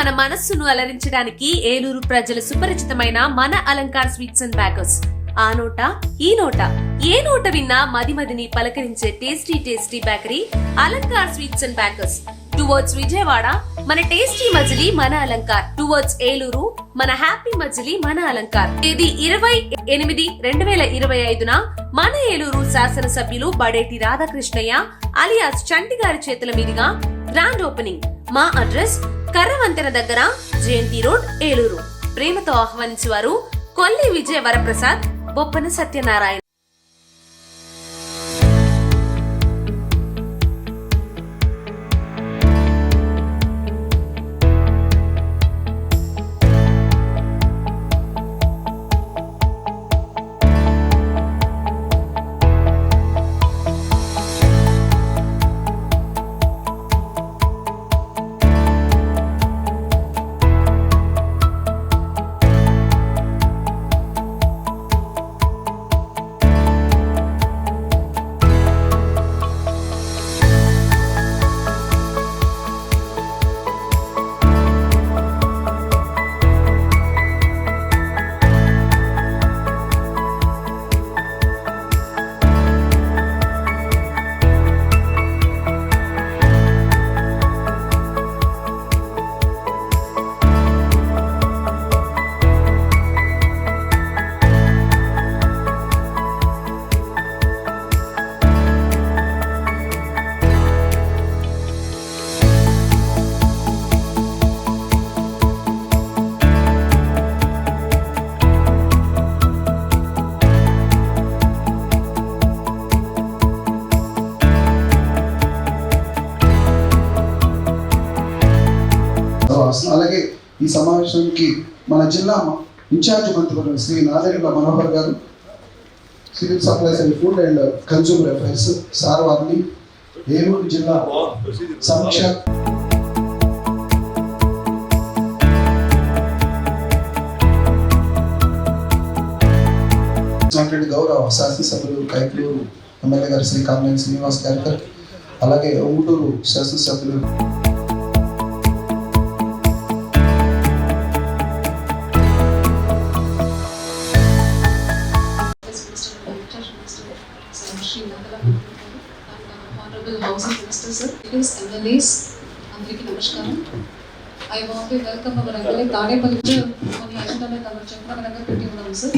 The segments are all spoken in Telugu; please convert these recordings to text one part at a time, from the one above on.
మన మనస్సును అలరించడానికి ఏలూరు ప్రజలు సుపరిచితమైన మన అలంకార్ స్వీట్స్ అండ్ బ్యాకర్స్ ఆ నోట ఈ నోట. ఏ నోట విన్నా మది మదిని పలకరించే tasty tasty bakery Alankar sweets and bakers towards Vijayawada మన టేస్టీ మజిలీ మన అలంకార్. టువర్డ్స్ ఏలూరు మన హ్యాపీ మజిలీ మన అలంకార్. ఇది ఇరవై ఎనిమిది రెండు వేల ఇరవై ఐదున మన ఏలూరు శాసనసభ్యులు బడేటి రాధాకృష్ణయ్య అలియాస్ చంటి గారి చేతుల మీదుగా గ్రాండ్ ఓపెనింగ్ మా అడ్రస్ కర్రవంతెన దగ్గర జయంతి రోడ్ ఏలూరు. ప్రేమతో ఆహ్వానించేవారు కొల్లి విజయ వరప్రసాద్ బొప్పన సత్యనారాయణ. సమావేశానికి మన జిల్లా ఇన్ఛార్జ్ మంత్రులు Shri Nadendla Manohar garu civil supplies and food and consumer affairs sir వారిని ఏలూరు జిల్లా సమీక్ష గౌరవ శాసనసభ్యులు కైట్లూరు ఎమ్మెల్యే గారు శ్రీ కామినేని శ్రీనివాస్ గారు అలాగే ఉంగుటూరు శాసనసభ్యులు Ministers, ఎమ్మెల్యేస్ అందరికీ నమస్కారం. I want welcome our MLA Tadepalli కొన్ని అజెండాలో కవర్ చెప్పడానికి పెట్టి ఉన్నాం sir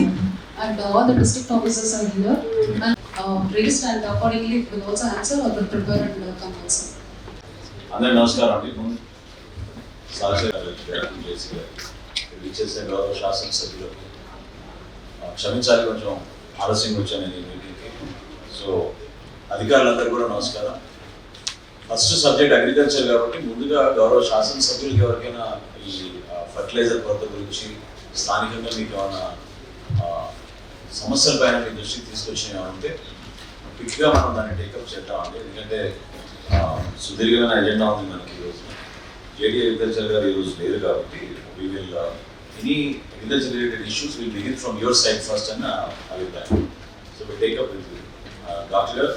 and all the district officers are here and raised and accordingly will also answer or will prepare and come also అందరికీ నమస్కారం అండి. ముందు గౌరవ శాసనసభ్యులకు క్షమించాలి కొంచెం ఆలస్యంగా వచ్చాను నేను మీటింగ్కి సో అధికారులందరూ కూడా నమస్కారం. ఫస్ట్ సబ్జెక్ట్ అగ్రికల్చర్ కాబట్టి ముందుగా గౌరవ శాసనసభ్యులకి ఎవరికైనా ఈ ఫర్టిలైజర్ కొరత గురించి స్థానికంగా మీకు ఏమైనా సమస్యల పైన మీ దృష్టికి తీసుకొచ్చినవి ఉంటే క్విక్గా మనం దాన్ని టేకప్ చేద్దామండి. ఎందుకంటే సుదీర్ఘమైన ఎజెండా ఉంది మనకి ఈరోజు. జేడీ అగ్రికల్చర్ గారు ఈరోజు లేరు కాబట్టి we will any agriculture related issues will begin from your side first అని అభిప్రాయం. So take up with doctor garu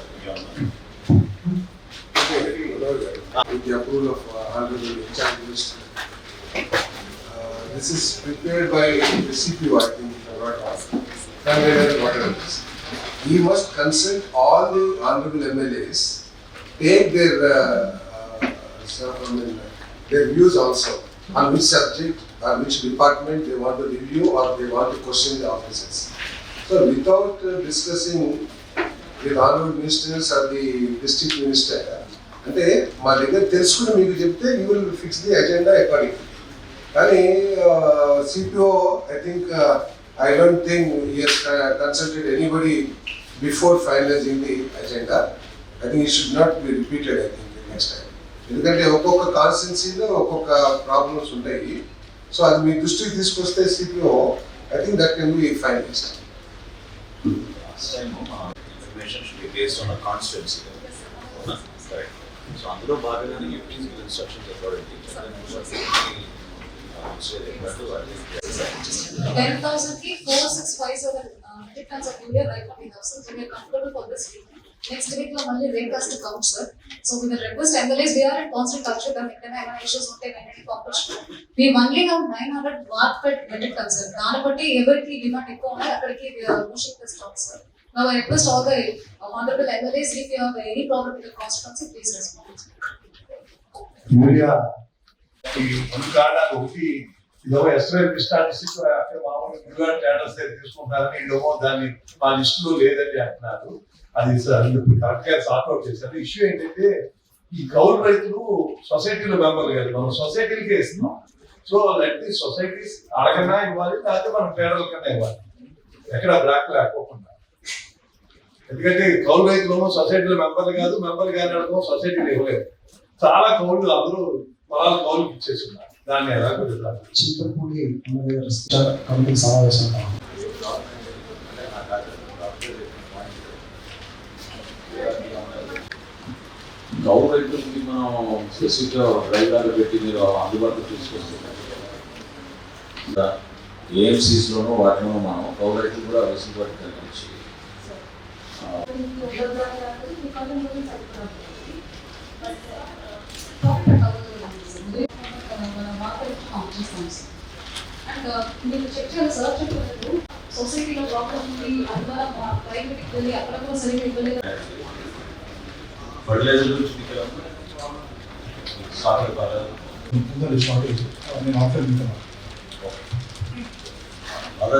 with the approval of uh, Honorable Incharge Minister. Uh, This is prepared by the CPO, I think, if I'm not. He must consult all the honorable MLAs, take their, uh, uh, I mean, their views also on which subject or which department they want to review or they want to question the officers. So without uh, discussing with honorable ministers or the district minister, అంటే మా దగ్గర తెలుసుకుని మీకు చెప్తే you will fix the agenda according కానీ CPO I think I don't think year consulted anybody before finalising the agenda I think ఈ should not be repeated I think next time ఎందుకంటే ఒక్కొక్క కాన్స్టెన్సీలో ఒక్కొక్క ప్రాబ్లమ్స్ ఉంటాయి. సో అది మీ దృష్టికి తీసుకొస్తే CPO I think that can be finalised last time information should be based on constituency correct so అందులో భాగంగానే you please give instructions accordingly ten థౌసండ్కి four six five seven metric tons of urea right now we have so we are comfortable for this treatment. Next వీక్లో మళ్ళీ రేకాస్ట్ కౌంట్ సార్ సో మీ request ఎంబలీస్ we're in constant touch with ఎక్కడైనా ఏమైనా ఇష్యూస్ ఉంటే వెంటనే పంపించు మీ only have nine hundred mark pet metric ton sir దాన్ని బట్టి ఎవరికి డిమాండ్ ఎక్కువ ఉన్నాయి అక్కడికి మూషిక్ stock sir Now I request all the honorable MLAs if you have any problem with the cost structure, please respond. Urea ఈ ముందు కాడ ఒకటి ఇదో ఎస్ఐ కృష్ణా డిస్ట్రిక్ట్ అంటే మామూలు ముందుగా టేటర్స్ తీసుకుంటారని ఇదేమో దాన్ని మా లిస్టులో లేదని అంటున్నారు. అది కరెక్ట్గా సార్ట్ అవుట్ చేశారు. ఇష్యూ ఏంటంటే ఈ కౌలు రైతులు సొసైటీలో మెంబర్లు కాదు మనం సొసైటీలకే ఇస్తున్నాం. సో లెట్ ది సొసైటీస్ అడగనా ఇవ్వాలి లేకపోతే మనం పేదల కన్నా ఇవ్వాలి. ఎక్కడ బ్లాక్ లేకోకుండా ఎందుకంటే కౌలు రైతులు సొసైటీలో మెంబర్లు కాదు మెంబర్లు కానీ అడగడం సొసైటీలు ఇవ్వలేదు. చాలా కౌలు అందరూ పొలాలు కౌలుకి ఇచ్చేస్తున్నారు. దాన్ని ఎలా చీకపూడి ఎమ్మెల్యే కమిటీ సమావేశం రైతులకి మనం స్పెసిఫిక్గా రైతులు పెట్టి మీరు అందుబాటులో తీసుకొస్తున్నారు ఏఎంసీస్లోనూ వాటిలోనూ మనం గౌరవ రైతులు కూడా వెసులుబాటు కలిగించి అండ్ మీరు చెక్ చేయాలి సార్ చెప్పలేదు సొసైటీలో ప్రాబ్లం ఉంది అందువల్ల మా ప్రైవేట్కి వెళ్ళి అక్కడ కూడా సరిగ్గా ఇవ్వలేదు ఫర్టిలైజర్ గురించి మీకు ఏమన్నా? సార్ పర్లేదు నేను ఆఫర్ మీకు అదే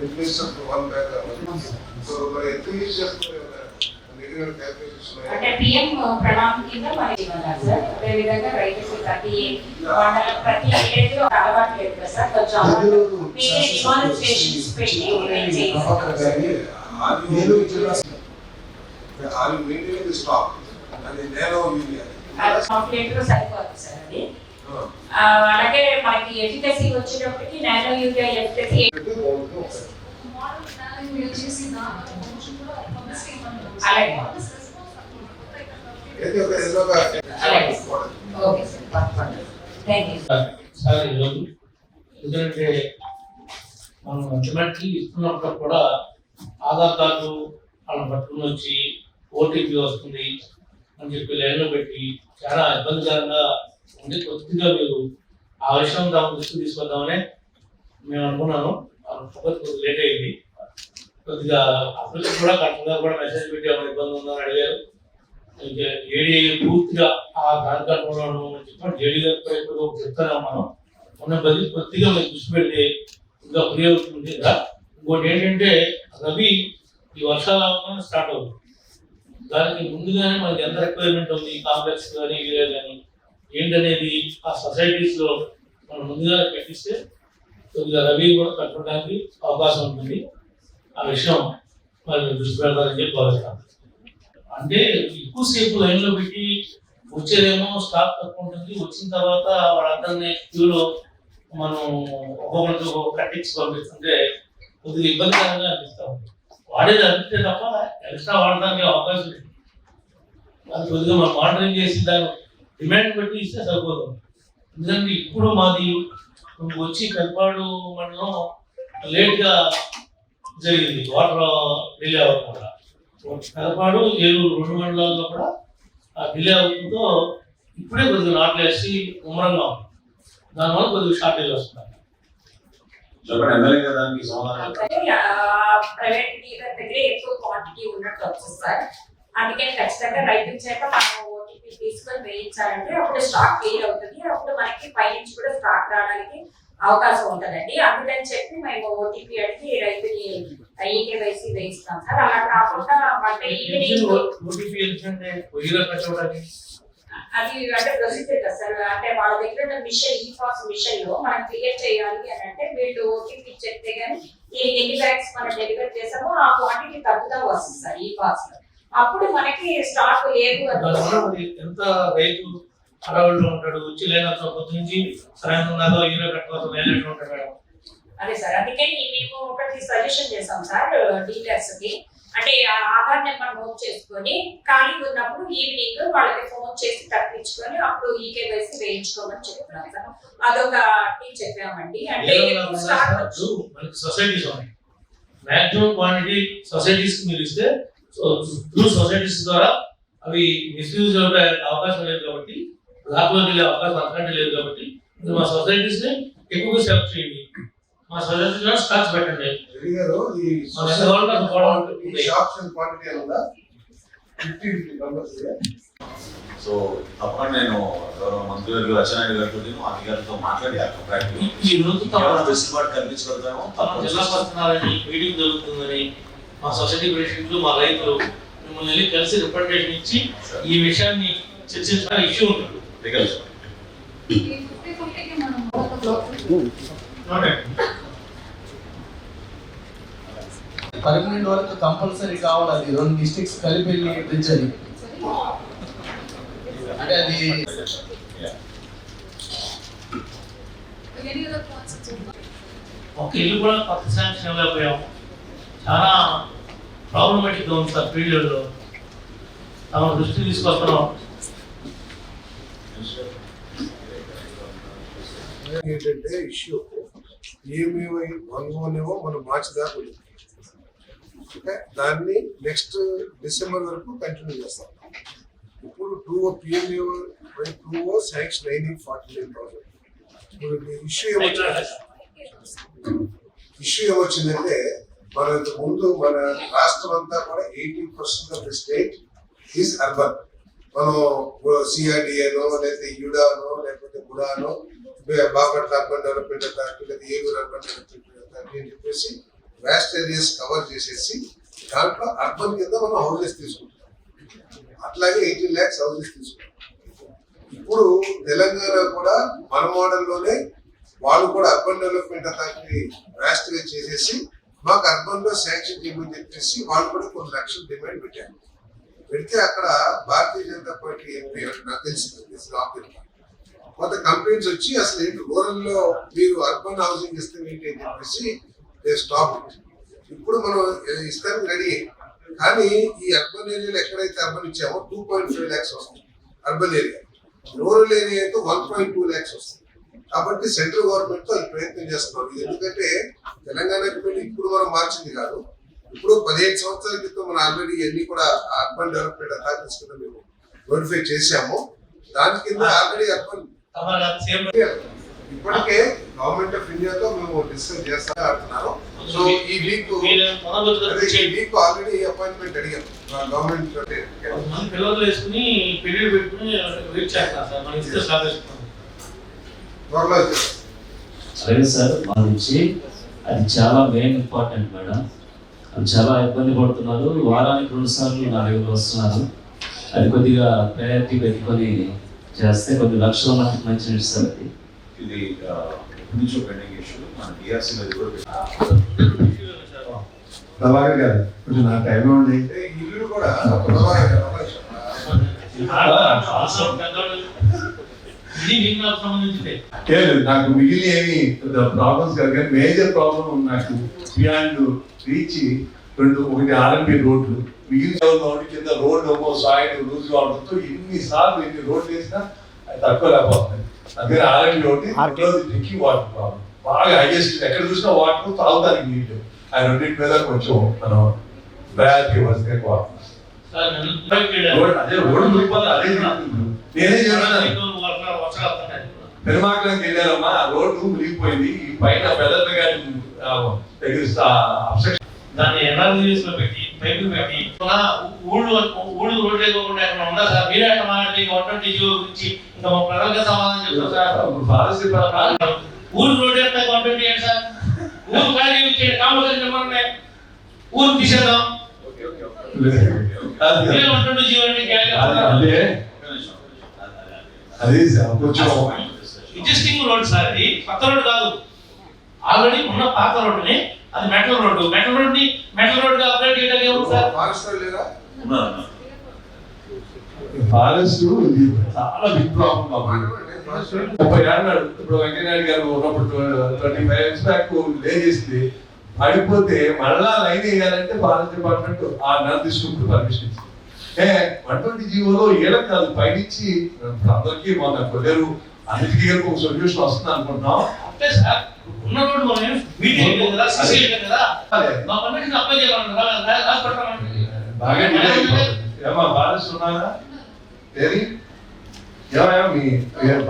నాగలో సెర్చ్ చేసుకుంటున్నాము మీ అందరూ కూడా ఒకసారి చెప్పగలరు సార్ మాట్లాడని release sir issue time time ఏమైనా ఉంటే వాళ్ళే మరి దాన్ని బట్టి మీరు ఎక్స్పెక్టింగ్ రేట్ నెక్స్ట్ వీక్ దాంతో I think this week this twenty five percent of urea is sufficient in place of one bag so మరి ఎంత యూజ్ చేస్తున్నారు రెగ్యులర్ అంటే క్యాల్కులేషన్ పిఎం ప్రణాళిక కింద మనకి ఇవ్వాలి సార్ అదేవిధంగా రైతులకు ప్రతి మండలం ప్రతి విలేజ్ లో ఒక అలవాటు లేదు కదా సార్ కొంచెం మీరే డిమానిస్ట్రేషన్స్ పెట్టి మేము చేయిస్తాం ఏలూరు జిల్లా are you maintaining the stock అది నేనో యూరియా కంప్లీట్ గా సరిపోతుంది సార్ అది ఆ, అలాగే మనకి ఎఫికసీ వచ్చేటప్పటికి నానో యూరియా ఎఫికసీ సార్ ఈరోజు ఎందుకంటే మనం ఇంటర్నెట్కి ఇస్తున్నప్పుడు కూడా ఆధార్ కార్డు వాళ్ళని పట్టుకుని వచ్చి ఓటీపీ వస్తుంది అని చెప్పి లైన్లో పెట్టి చాలా ఇబ్బందికరంగా ఉంది కొద్దిగా మీరు ఆ విషయం దాని దృష్టి తీసుకొద్దామని మేము అనుకున్నాను లేట్ అయింది. కొద్దిగా అప్పటికి కూడా కష్టంగా కూడా మెసేజ్ పెట్టి ఏమైనా ఇబ్బంది ఉందని అడిగారు. ఇంకా ఏడీ పూర్తిగా ఆ దాని కట్టుకోవడం అని చెప్పి జేడీ గారు కూడా ఇప్పుడు మనం. ఉన్న బదిలీ కొద్దిగా మీరు దృష్టి పెడితే ఇంకా ఫ్రీ అవుతుంది కదా. ఇంకోటి ఏంటంటే రవి ఈ వర్షాలు స్టార్ట్ అవుతుంది. దానికి ముందుగానే మనకి ఎంత రిక్వైర్మెంట్ ఉంది? కాంప్లెక్స్ కానీ ఏరియా కానీ ఏంటనేది ఆ సొసైటీస్లో మనం ముందుగానే పెట్టిస్తే కొద్దిగా రవి కూడా కట్టుకోవడానికి అవకాశం ఉంటుంది. ఆ విషయం మరి దృష్టి పెడతారని చెప్పి భావిస్తాను అంటే ఎక్కువసేపు లైన్లో పెట్టి వచ్చేదేమో స్టాక్ తక్కువ ఉంటుంది. వచ్చిన తర్వాత వాళ్ళందరినీ క్యూలో మనం ఒక్కొక్కరికి ఒక్కొక్క కట్టించి పంపిస్తుంటే కొద్దిగా ఇబ్బందికరంగా అనిపిస్తా ఉంది. వాడేది అనిపిస్తే తప్ప ఎక్స్ట్రా వాడడానికి అవకాశం లేదు. అది కొద్దిగా మనం మానిటరింగ్ చేసి దాని డిమాండ్ పెట్టి ఇస్తే సరిపోతుంది. ఎందుకంటే ఇప్పుడు మాది వచ్చి పెద్దపాడు మండలం లేట్గా జరిగింది వాటర్ డిలే అవ్వడం కూడా పెదపాడు ఏలూరు రెండు మండలాల్లో కూడా ఆ డిలే అవడంతో ఇప్పుడే కొద్దిగా నాట్లేసి ముమ్మరంగా ఉంది. దానివల్ల కొద్దిగా షార్టేజ్ వస్తుంది. ప్రైవేట్ దగ్గర ఎక్కువ క్వాంటిటీ ఉన్నట్టు వస్తుంది సార్. అందుకని ఖచ్చితంగా రైతుల చేత మనం తీసుకొని వేయించాలంటే అప్పుడు స్టాక్ క్లియర్ అవుతుంది. అప్పుడు మనకి పైనుంచి కూడా స్టాక్ రావడానికి అవకాశం ఉంటుందండి. అందుకని చెప్పి మేము ఓటీపీ అడిగి రైతుని ఈకేవైసీ వేయిస్తాం. సార్ అలా కాకుండా అంటే ఈవినింగ్ అది అంటే ప్రొసీజర్ కదా సార్. అంటే వాళ్ళ దగ్గర ఉన్న మిషన్ ఈ ఫాస్ మిషన్లో మనం క్రియేట్ చేయాలి అని అంటే వీళ్ళు ఓటీపీ చెప్తే గానీ ఈ ఎన్ని బ్యాగ్స్ మనం డెలివర్ చేసామో ఆ క్వాంటిటీ తగ్గుతా వస్తుంది సార్ ఈ కాస్ట్ అప్పుడు మనకి స్టాక్ లేదు ఎంత రైతు అడవుల్లో ఉంటాడు వచ్చి లేనప్పుడు పొద్దు నుంచి దాకా యూరియా కట్టుకోసం లేనట్టు ఉంటాడు మేడం. అదే సార్ అందుకని మేము ఒకటి సజెషన్ చేసాం సార్ డీలర్స్కి. అంటే ఆధార్ నెంబర్ నోట్ చేసుకొని ఖాళీ ఉన్నప్పుడు ఈవినింగ్ వాళ్ళకి ఫోన్ చేసి తప్పించుకొని అప్పుడు ఈ కేవైసీ వేయించుకోమని చెప్తున్నాం సార్. అదొక టీం చెప్పామండి. అంటే సొసైటీస్ ఉన్నాయి. మాక్సిమం క్వాంటిటీ సొసైటీస్ మీరు ఇస్తే త్రూ సొసైటీస్ ద్వారా అవి మిస్యూజ్ అవకాశం లేదు కాబట్టి లాభంలోకి వెళ్ళే అవకాశం అంతకంటే లేదు కాబట్టి మా సొసైటీస్ని ఎక్కువగా సెలెక్ట్ చేయండి. మా సొసైటీస్లో స్టాక్స్ పెట్టండి. సో తప్పకుండా నేను మంత్రి గారు అచ్చెన్నాయుడు గారితో అధికారులతో మాట్లాడి ఆ కాంట్రాక్ట్ ఈ రోజు ఏమైనా వెసులుబాటు కల్పించగలుగుతామో తమ తప్పకుండా జిల్లా పడుతున్నారని మీటింగ్ జరుగుతుందని మా సొసైటీ ప్రెసిడెంట్లు మా రైతులు మిమ్మల్ని వెళ్ళి కలిసి రిప్రజెంటేషన్ ఇచ్చి ఈ విషయాన్ని చర్చించిన ఇష్యూ ఉంటుంది. పర్మనెంట్ వరకు కంపల్సరీ కావాలి అది. రెండు డిస్ట్రిక్ట్స్ కలిపి వెళ్ళి అది అంటే అది ఒక ఇల్లు కూడా కొత్త శాంక్షన్ ఇవ్వలేకపోయాం చాలా ప్రాబ్లమేటిక్గా ఉంది సార్ పీరియడ్లో. తమ దృష్టి తీసుకొస్తున్నాం. ఏంటంటే ఇష్యూ ఏమేమి అనుకోనేమో మనం మార్చి దాకా ఓకే దాన్ని నెక్స్ట్ డిసెంబర్ వరకు కంటిన్యూ చేస్తాం. ఇప్పుడు two O PMA by two O sanction అయినాయి ఫార్టీ నైన్ థౌసండ్. ఇప్పుడు ఇష్యూ ఏమొచ్చింది ఇష్యూ ఏమొచ్చిందంటే మన ముందు మన రాష్ట్రం అంతా కూడా eighty percent of the state is urban. మనం సిఆర్డిఏనో లేకపోతే యుడానో లేకపోతే గుడానో బాపట్ల అర్బన్ డెవలప్మెంట్ అథారిటీ లేదా ఏలూరు అర్బన్ డెవలప్మెంట్ అథారిటీ అని చెప్పేసి వ్యాస్ట్ ఏరియాస్ కవర్ చేసేసి దాంట్లో అర్బన్ కింద మనం హౌసెస్ తీసుకుంటాం. అట్లాగే ఎయిటీన్ ల్యాక్స్ హౌసెస్ తీసుకుంటాం. ఇప్పుడు తెలంగాణ కూడా మన మోడల్లోనే వాళ్ళు కూడా అర్బన్ డెవలప్మెంట్ అథారిటీ వ్యాస్ట్ చేసేసి మాకు అర్బన్లో శాంక్షన్ చేయమని చెప్పేసి వాళ్ళు కూడా కొన్ని లక్షలు డిమాండ్ పెట్టారు. పెడితే అక్కడ భారతీయ జనతా పార్టీ ఎంపీ నాకు తెలిసింది కొంత కంప్లైంట్స్ వచ్చి అసలు ఏంటి రూరల్లో మీరు అర్బన్ హౌసింగ్ ఇస్తే ఏంటి అని చెప్పేసి స్టాప్ ఇప్పుడు మనం ఇస్తానికి రెడీ కానీ ఈ అర్బన్ ఏరియాలో ఎక్కడైతే అర్బన్ ఇచ్చామో టూ పాయింట్ ఫైవ్ ల్యాక్స్ వస్తుంది. Urban area. రూరల్ ఏరియా అయితే వన్ పాయింట్ టూ ల్యాక్స్ వస్తుంది. కాబట్టి సెంట్రల్ గవర్నమెంట్తో ప్రయత్నం చేస్తున్నాం. ఇది ఎందుకంటే తెలంగాణకి వెళ్ళి ఇప్పుడు మనం మార్చింది కాదు. ఇప్పుడు పదిహేను సంవత్సరాల క్రితం మనం ఆల్రెడీ ఇవన్నీ కూడా అర్బన్ డెవలప్మెంట్ అథారిటీస్ కింద మేము నోటిఫై చేశాము. దాని కింద ఆల్రెడీ అర్బన్ ఇప్పటికే గవర్నమెంట్ ఆఫ్ ఇండియాతో మేము డిస్కస్ చేస్తా ఆడుతున్నాను సో ఈ వీక్ ఈ వీక్ ఆల్రెడీ అపాయింట్మెంట్ అడిగాం గవర్నమెంట్ వేసుకుని పీరియడ్ పెట్టుకుని వెయిట్ చేస్తున్నారు సార్ మనం ఇస్తే సాధిస్తున్నాం త్వరలో వచ్చేస్తాం. అలాగే సార్ మా నుంచి అది చాలా మెయిన్ ఇంపార్టెంట్ మేడం అది చాలా ఇబ్బంది పడుతున్నారు వారానికి రెండు సార్లు నా దగ్గర వస్తున్నారు అది కొద్దిగా ప్రయారిటీ పెట్టుకొని చేస్తే కొద్ది లక్షల మందికి మంచి సార్ అది ఇది నుంచో పెండింగ్ ఇష్యూ మన కూడా గారు కొంచెం నా టైం ఉంది అంటే ఈ ఇల్లు కూడా లేదు నాకు మిగిలిన ఏమి ప్రాబ్లమ్స్ కాదు కానీ మేజర్ ప్రాబ్లం నాకు బియాండ్ రీచ్ రెండు ఒకటి ఆర్ఎంపీ రోడ్లు మిగిలిన రోడ్డు కింద రోడ్ ఏమో సాయిల్ లూజ్గా ఉండడంతో ఎన్ని సార్లు ఎన్ని రోడ్లు వేసినా తక్కువ లేకపోతుంది. అందుకని RMP road drinking water problem బాగా హైయెస్ట్ ఎక్కడ చూసినా వాటర్ తాగుతానికి నీళ్ళు. ఆ రెండింటి మీద కొంచెం మనం ప్రయారిటీ ఇవ్వాల్సిన వాటర్ అదే రోడ్డు అదే చెప్తున్నాను. నేనే. పెరుమాకలంకి వెళ్ళారమ్మా రోడ్డు మునిగిపోయింది ఈ పైన పెద్దలు గారి దగ్గర దాన్ని ఎనాలిసిస్లో పెట్టి పైపు పెట్టి ఊళ్ళు ఊళ్ళు రోడ్లు లేకుండా ఎక్కడ ఉందా సార్? మీరే అట్లా మాట్లాడి గవర్నమెంట్ ఇష్యూ గురించి ఇంకా మా ప్రజలకు సమాధానం చెప్తారు సార్. ఊరు రోడ్డు ఎట్లా సార్? ఊరు ఖాళీ కాంపల్సరీ చెప్పండి ఊరు తీసేద్దాం. అదే. అది కొంచెం ఎగ్జిస్టింగ్ రోడ్ సార్ ఇది కొత్త రోడ్ కాదు. ఆల్రెడీ ఉన్న పాత రోడ్డుని అది మెటల్ రోడ్డు. మెటల్ రోడ్ని మెటల్ రోడ్గా అప్డేట్ చేయడానికి ఏముంది సార్ ఫారెస్ట్ లేదా. ఫారెస్ట్ ఇది చాలా బిగ్ ప్రాబ్లం ముప్పై ఏళ్ళు ఇప్పుడు వెంకయ్యనాయుడు గారు ఉన్నప్పుడు ట్వంటీ ఫైవ్ ఇయర్స్ బ్యాక్ లే చేసింది పడిపోతే మళ్ళా లైన్ వేయాలంటే ఫారెస్ట్ డిపార్ట్మెంట్ ఆ నెల తీసుకుంటూ పర్మిషన్ ఇచ్చింది. ఏ వన్ ట్వంటీ జీవోలో ఏళ్ళకి కాదు పైనుంచి అందరికీ మన కొద్దిరు అన్నిటికీ ఒక సొల్యూషన్ వస్తుంది అనుకుంటున్నాం. అంటే సార్. మీటింగ్ కదా సిసి. మా అప్లై రాసి పెట్టాలంటే బాగా. ఏమా ఫారెస్ట్ ఉన్నారా? ఏది? ఏమయ్యా మీ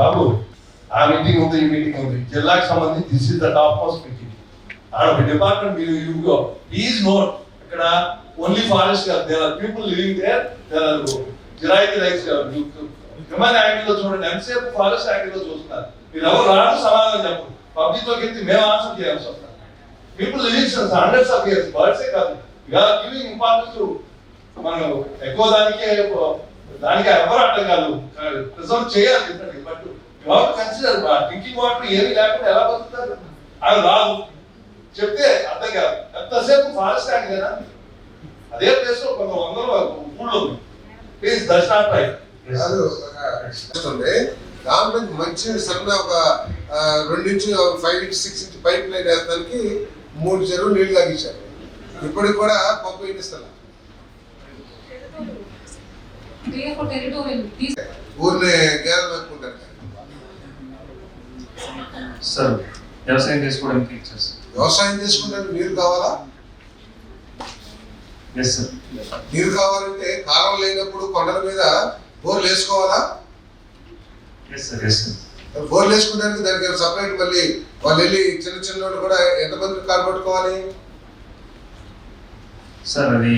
బాబు ఆ మీటింగ్ ఉంది ఈ మీటింగ్ ఉంది. జిల్లాకి సంబంధించి this is the top most meeting ఒక డిపార్ట్మెంట్ మీరు యూ ప్లీజ్ నోట్ ఇక్కడ ఓన్లీ ఫారెస్ట్ కాదు there are people living there there are జిరాయితీ రైట్స్ హ్యూమన్ యాంగిల్లో చూడండి. ఎంతసేపు ఫారెస్ట్ యాంగిల్లో చూస్తున్నారు? మీరు ఎవరు రాడు సమాధానం చెప్పు పబ్లిక్లోకి మేము ఆన్సర్ చేయాల్సి వస్తాం people living hundreds of years బర్డ్సే కాదు. ఆర్ గివింగ్ ఇంపార్టెన్స్ టు మనం ఎక్కువ దానికే దానికి ఎవరు అర్థం కాదు. రిజర్వ్ చేయాలి చెప్పండి but you consider drinking water ఏమీ లేకుండా ఎలా బతుకుతారు? అది రాదు. చెప్తే అర్థం కాదు. ఎంతసేపు ఫారెస్ట్ ట్యాంక్ కదా అదే ప్లేస్లో కొంత వందల ఊళ్ళో ఉంది. ప్లీజ్ దట్స్ నాట్ రైట్ కాదు వస్తుంది దాంట్లో మంచి సన్న ఒక రెండు inch five inch six inch pipeline వేస్తానికి మూడు చెరువులు నీళ్ళు తాగించారు. ఇప్పటికి కూడా పంపు ప్లీజ్ ఊరిని గేదెలు పెట్టుకుంటారు సార్ వ్యవసాయం చేసుకోవడానికి వ్యవసాయం చేసుకుంటే నీరు కావాలా? నీరు కావాలంటే కాలం లేనప్పుడు కొండల మీద బోర్లు వేసుకోవాలా? బోర్లు వేసుకోవడానికి దానికి సపరేట్ మళ్ళీ వాళ్ళు వెళ్ళి చిన్న చిన్న వాళ్ళు కూడా ఎంతమంది కాలు పట్టుకోవాలి? సార్ అది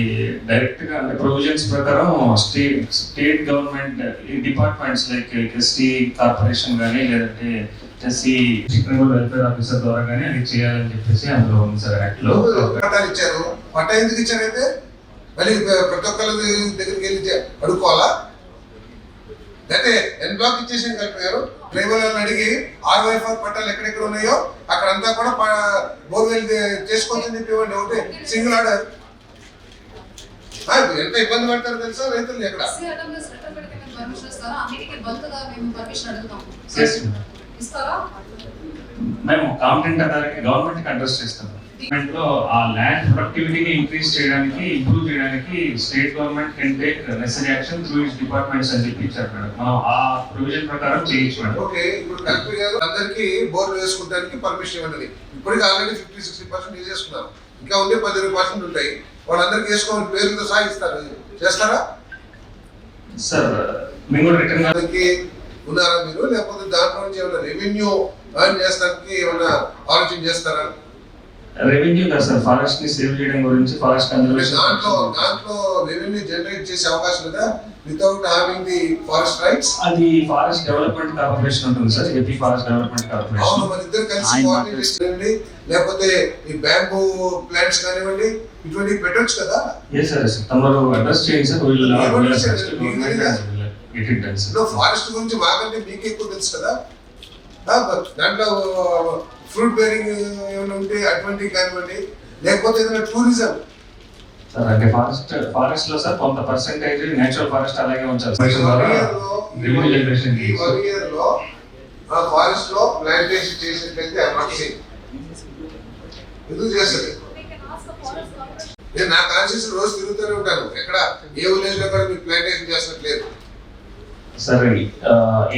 డైరెక్ట్గా అంటే ప్రొవిజన్స్ ప్రకారం state state government departments like ST corporation కానీ లేదంటే ఎస్సీ ట్రైబల్ వెల్ఫేర్ ఆఫీసర్ ద్వారా కానీ అది చేయాలని చెప్పేసి అందులో ఉంది సార్ యాక్ట్లో. ఇచ్చారు. పట్టా ఎందుకు ఇచ్చారైతే మళ్ళీ ప్రతి ఒక్కరి దగ్గరికి వెళ్ళి అడుక్కోవాలా? అయితే ఎన్ బ్లాక్ ఇచ్చేసింది కలెక్టర్ గారు. ట్రైబల్ వాళ్ళని అడిగి ఆర్వైఫర్ పట్టాలు ఎక్కడెక్కడ ఉన్నాయో అక్కడంతా కూడా బోర్వెల్ చేసుకోవచ్చని చెప్పి ఇవ్వండి. ఒకటి సింగిల్ ఆర్డర్. ఎంత ఇబ్బంది పడతారో తెలుసా రైతులు ఎక్కడ మేము కాంపిటెంట్ అథారిటీ గవర్నమెంట్ అడ్రస్ చేస్తాం. గవర్నమెంట్లో ఆ ల్యాండ్ ప్రొడక్టివిటీని ఇంక్రీజ్ చేయడానికి ఇంప్రూవ్ చేయడానికి state government can take necessary action through its departments అని చెప్పి ఇచ్చారు మేడం. మనం ఆ ప్రొవిజన్ ప్రకారం చేయొచ్చు మేడం. ఓకే ఇప్పుడు కలెక్టర్ గారు అందరికి బోర్లు వేసుకోవడానికి పర్మిషన్ ఇవ్వండి ఇప్పటికి ఆల్రెడీ ఫిఫ్టీ సిక్స్టీ పర్సెంట్ వేసేసుకున్నారు ఇంకా ఉండే పది ఇరవై పర్సెంట్ ఉంటాయి. వాళ్ళందరికీ వేసుకోవాలి పేరుతో సాగిస్తారు చేస్తారా? సార్ మేము కూడా రిటర్న్ దానికి ఉన్నారా మీరు? లేకపోతే దాంట్లో నుంచి ఏమైనా రెవెన్యూ ఎర్న్ చేస్తానికి ఏమైనా ఆలోచన చేస్తారా? రెవెన్యూ కదా సార్ ఫారెస్ట్ని సేవ్ చేయడం గురించి ఫారెస్ట్ కన్జర్వేషన్ దాంట్లో దాంట్లో రెవెన్యూ జనరేట్ చేసే అవకాశం లేదా without having the forest rights అది ఫారెస్ట్ డెవలప్మెంట్ కార్పొరేషన్ ఉంటుంది సార్ ఏపీ ఫారెస్ట్ డెవలప్మెంట్ అవును కార్పొరేషన్ మన ఇద్దరు కలిసి కోఆర్డినేట్ చేయండి లేకపోతే ఈ బ్యాంబూ ప్లాంట్స్ కానివ్వండి ఇటువంటివి పెట్టొచ్చు కదా? ఏ సార్ సార్ తమరు అడ్రస్ చేయండి sir? Get it done sir forest గురించి మాకంటే మీకు ఎక్కువ తెలుసు కదా? దాంట్లో ఫ్రూట్ బేరింగ్ ఏమైనా ఉంటే అటువంటివి కానివ్వండి. లేకపోతే ఏదైనా టూరిజం సార్ అంటే ఫారెస్ట్ ఫారెస్ట్లో సార్ కొంత పర్సెంటేజ్ నేచురల్ ఫారెస్ట్ అలాగే ఉంచాలి ఈ సార్ వన్ ఇయర్లో ఆ ఫారెస్ట్లో ప్లాంటేషన్ చేసినట్లయితే సీ ఎందుకు చేస్తారు నేను నా కాన్షియస్ రోజు తిరుగుతూనే ఉంటాను. ఎక్కడ ఏ విలేజ్లో కూడా మీకు ప్లాంటేషన్ చేసినట్లేదు సార్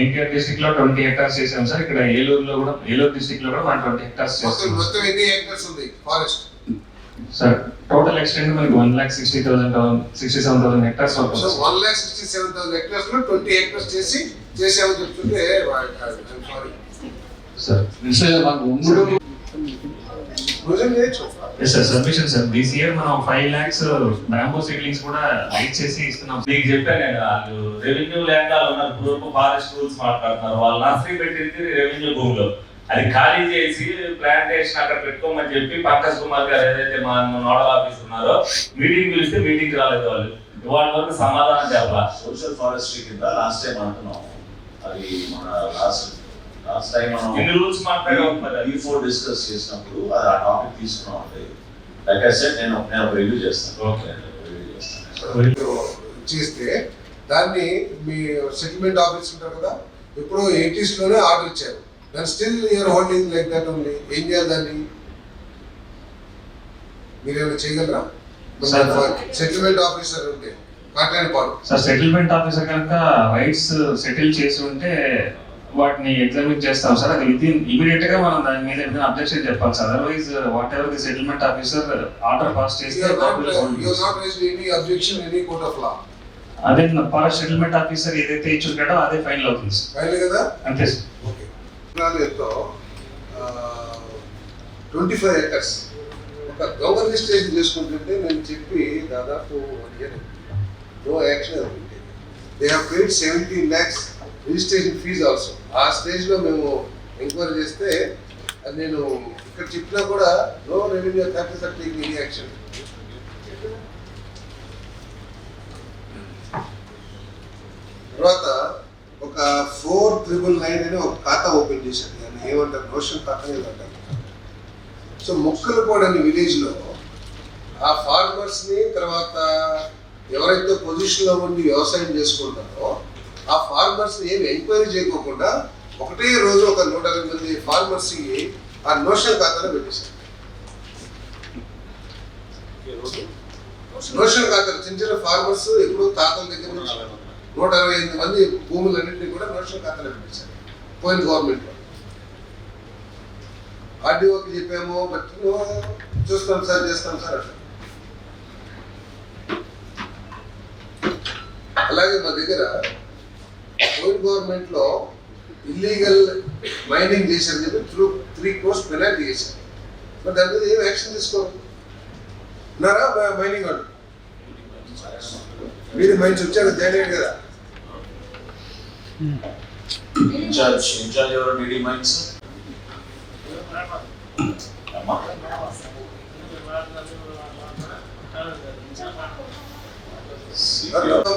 ఎన్టీఆర్ డిస్ట్రిక్ట్లో ట్వంటీ హెక్టార్స్ చేసాం సార్. ఇక్కడ ఏలూరులో కూడా ఏలూరు డిస్ట్రిక్ట్లో కూడా మనం ట్వంటీ హెక్టార్స్ మొత్తం ఎన్ని ఏకర్స్ ఉంది? ఫారెస్ట్ సార్ టోటల్ ఎక్స్టెంట్ మనకి one lakh sixty thousand sixty seven thousand hectares అవుతుంది one lakh sixty seven thousand హెక్టర్స్లో twenty hectares చేసి చేసామని చెప్తుంటే sorry. Sir yes sir submission sir this year మనం ఫైవ్ లాక్స్ బ్యాంబో సీడ్లింగ్స్ కూడా రైట్ చేసి ఇస్తున్నాం. నీకు చెప్పాను నేను వాళ్ళు రెవెన్యూ ల్యాండ్ వాళ్ళు ఉన్నారు. పూర్వ ఫారెస్ట్ రూల్స్ మాట్లాడుతున్నారు. వాళ్ళు నర్సరీ పెట్టింది రెవెన్యూ భూమిలో. అది ఖాళీ చేసి ప్లాంటేషన్ అక్కడ పెట్టుకోమని చెప్పి పంకజ్ కుమార్ గారు ఏదైతే మా నోడల్ ఆఫీస్ ఉన్నారో మీటింగ్ పిలిస్తే మీటింగ్ రాలేదు వాళ్ళు. ఇవాళ వరకు సమాధానం చెప్పాలి? సోషల్ ఫారెస్ట్రీ కింద లాస్ట్ టైం అంటున్నాం. అది మన లాస్ట్ లాస్ట్ టైం మనం ఎన్ని రూల్స్ మాట్లాడే. అవుతున్నారు బిఫోర్ డిస్కస్ చేసినప్పుడు అది ఆ టాపిక్ తీసుకున్నాం అంటే లైక్ ఐ సెడ్ నేను రివ్యూ చేస్తాను. ఓకే. రివ్యూ చేస్తాను. చేస్తే దాన్ని మీ సెటిల్మెంట్ ఆఫీస్ ఉంటారు కదా ఇప్పుడు ఎయిటీస్లోనే ఆర్డర్ ఇచ్చారు. దాన్ని still you're holding like that ఉంది ఏం చేయాలి దాన్ని? మీరు ఏమైనా చేయగలరా సెటిల్మెంట్ ఆఫీసర్ ఉంటే మాట్లాడిపాడు సార్ సెటిల్మెంట్ ఆఫీసర్ కనుక రైట్స్ సెటిల్ చేసి ఉంటే వాటిని ఎగ్జామిన్ చేస్తాం సార్. అది విత్ ఇన్ ఇమీడియట్గా మనం దాని మీద ఏదైనా అబ్జెక్షన్ చెప్పాలి sir. Otherwise whatever the settlement officer order pass చేస్తే అదే ఫర్ సెటిల్మెంట్ ఆఫీసర్ ఏదైతే ఇచ్చుంటాడో అదే ఫైనల్ అవుతుంది సార్. ఫైనల్ కదా? అంతే సార్. ట్వంటీ ఫైవ్ ఎకర్స్ ఒక దొంగ రిజిస్ట్రేషన్ చేసుకుంటుంటే నేను చెప్పి దాదాపు one year no action they have paid seventeen lakhs registration fees also. ఆ స్టేజ్లో మేము ఎంక్వైరీ చేస్తే అది నేను ఇక్కడ చెప్పినా కూడా no revenue officer take any action. తర్వాత ఒక ఫోర్ త్రిబుల్ నైన్ అని ఒక ఖాతా ఓపెన్ చేశాను దాన్ని ఏమంటారు? రోషన్ ఖాతా ఏదో అంటారు. సో మొక్కలు కూడా విలేజ్లో ఆ ఫార్మర్స్ని తర్వాత ఎవరైతే పొజిషన్లో ఉండి వ్యవసాయం చేసుకుంటారో ఆ ఫార్మర్స్ని ఏమి ఎంక్వైరీ చేయకోకుండా ఒకటే రోజు ఒక నూట అరవై మంది ఫార్మర్స్కి ఆ నోషన్ ఖాతాలో పెట్టేశారు. నోషన్ ఖాతాలు చిన్న చిన్న ఫార్మర్స్ ఎప్పుడూ తాతల దగ్గర నుంచి నూట అరవై ఎనిమిది మంది భూములన్నింటినీ కూడా నోషన్ ఖాతాలో పెట్టేశారు పోయిన గవర్నమెంట్ ఆర్డీఓకి చెప్పాము బట్ చూస్తాం సార్ చేస్తాం సార్ అట్లా అలాగే మా దగ్గర పోయిన గవర్నమెంట్లో ఇల్లీగల్ మైనింగ్ చేశారని చెప్పి త్రూ త్రీ క్రోర్స్ పెనాల్టీ చేశారు. మరి దాని మీద ఏం యాక్షన్ తీసుకోరు మైనింగ్ వాళ్ళు? మీరు మైన్స్ వచ్చారు జాయిన్ కదా? ఇన్ఛార్జ్ ఇన్ఛార్జ్ ఎవరు? డీడీ మైన్స్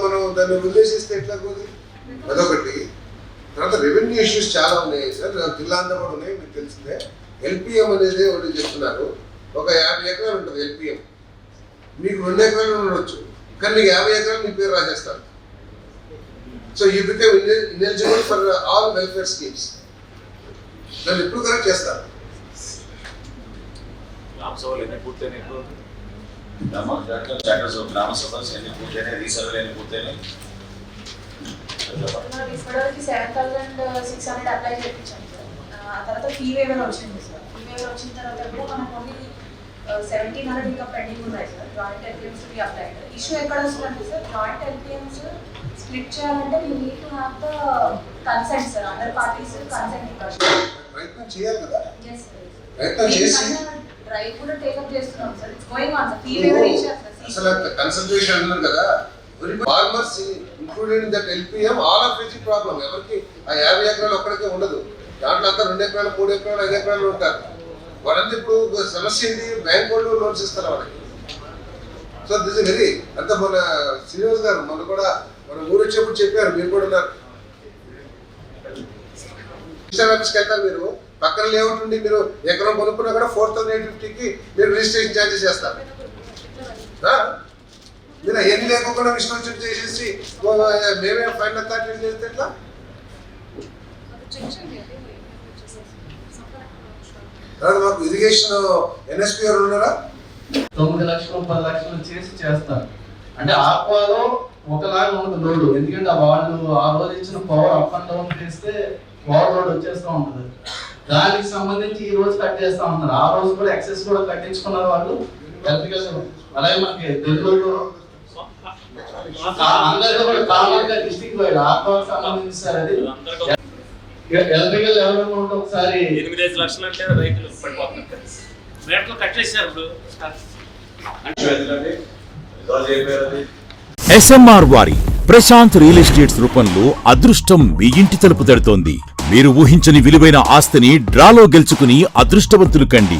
మనం దాన్ని ఉల్లేసిస్తే ఎట్లా పోదు అదొకటి. తర్వాత రెవెన్యూ ఇష్యూస్ చాలా ఉన్నాయి. సార్ జిల్లా అంతా కూడా ఉన్నాయి మీకు తెలిసిందే. ఎల్పిఎం అనేది ఒకటి చెప్తున్నారు. ఒక యాభై ఎకరాలు ఉంటుంది ఎల్పిఎం. మీకు రెండు ఎకరాలు ఉండొచ్చు. కానీ మీకు యాభై ఎకరాలు మీ పేరు రాసేస్తారు. So you become for all welfare schemes దాన్ని ఎప్పుడు కరెక్ట్ చేస్తారు? గ్రామ సభలు ఎన్ని పూర్తయినాయి ఇప్పుడు? గ్రామ సభ గ్రామ సభలు ఎన్ని పూర్తయినాయి? రీసర్వేలు ఎన్ని పూర్తయినాయి? ఇప్పటివరకు seven thousand six hundred apply చేయించాం. సార్ ఆ తర్వాత ఫీ వేవర్ వచ్చింది సార్ ఫీ వేవర్ వచ్చిన తర్వాత కూడా మనకు ఓన్లీ సెవెంటీన్ హండ్రెడ్ ఇంకా పెండింగ్ ఉన్నాయి సార్ జాయింట్ ఎల్పిఎమ్స్కి అప్లై ఇష్యూ ఎక్కడ వస్తుందంటే సార్ జాయింట్ ఎల్పిఎమ్స్ స్ప్లిట్ చేయాలంటే you need to have the consent sir అందర్ పార్టీస్ కన్సెంట్ ఇవ్వాలి ప్రయత్నం చేయాలి కదా? Yes, sir. ప్రయత్నం చేసి డ్రైవ్ కూడా టేకప్ చేస్తున్నాం sir it's going on sir fee waiver ఇచ్చారు అసలు కన్సల్టేషన్ అన్నారు కదా. Farmers included that LPM all of which problem ఎవరికి? ఆ యాభై ఎకరాలు ఒక్కడికే ఉండదు. దాంట్లో అంతా రెండు ఎకరాలు మూడు ఎకరాలు ఐదు ఎకరాలు ఉంటారు. వాళ్ళంతా ఇప్పుడు సమస్య ఏంటి? బ్యాంక్ వాళ్ళు లోన్స్ ఇస్తారు వాళ్ళకి. సో దిస్ వెరీ అంత మన శ్రీనివాస్ గారు మొన్న కూడా మన ఊరు వచ్చేప్పుడు చెప్పారు మీరు కూడా ఉన్నారు. ఆఫీస్కి వెళ్తారు మీరు. పక్కన లేఅవుట్ ఉండి మీరు ఎకరం కొనుక్కున్నా కూడా ఫోర్ థౌసండ్ ఎయిట్ ఫిఫ్టీకి మీరు రిజిస్ట్రేషన్ ఛార్జెస్ చేస్తారు. మీరు అవన్నీ లేకుండా వచ్చి చేసేసి మేమే ఫైనల్ అథారిటీ చేస్తే ఎట్లా? తర్వాత మాకు ఇరిగేషన్ ఎన్ఎస్పీ గారు ఉన్నారా? తొమ్మిది లక్షలు పది లక్షలు చేసి చేస్తారు. అంటే ఆక్వాలో ఒకలాగా ఉండదు లోడ్ ఎందుకంటే ఆ వాళ్ళు ఆ రోజు ఇచ్చిన పవర్ అప్ అండ్ డౌన్ చేస్తే పవర్ లోడ్ వచ్చేస్తూ ఉంటుంది. దానికి సంబంధించి ఈ రోజు కట్ చేస్తా ఉన్నారు ఆ రోజు కూడా ఎక్సెస్ కూడా కట్టించుకున్నారు వాళ్ళు. ఎలక్ట్రికల్ అలాగే మనకి నెల్లూరు అందరిలో కూడా కామన్గా డిస్ట్రిక్ట్ వైడ్ ఆక్వాకి సంబంధించి సార్ అది ఎలక్ట్రికల్ ఎవరైనా ఉంటే ఒకసారి ఎనిమిది ఐదు లక్షలు అంటే రైతులు పడిపోతున్నారు రేట్లు కట్ చేశారు ఇప్పుడు. ఎందుకంటే ఎవరు చెప్పారు అది ఎస్ఎంఆర్ వారి ప్రశాంత్ రియల్ ఎస్టేట్స్ రూపంలో అదృష్టం మీ ఇంటి తలుపు తడుతోంది. మీరు ఊహించని విలువైన ఆస్తిని డ్రాలో గెలుచుకుని అదృష్టవంతులు కండి.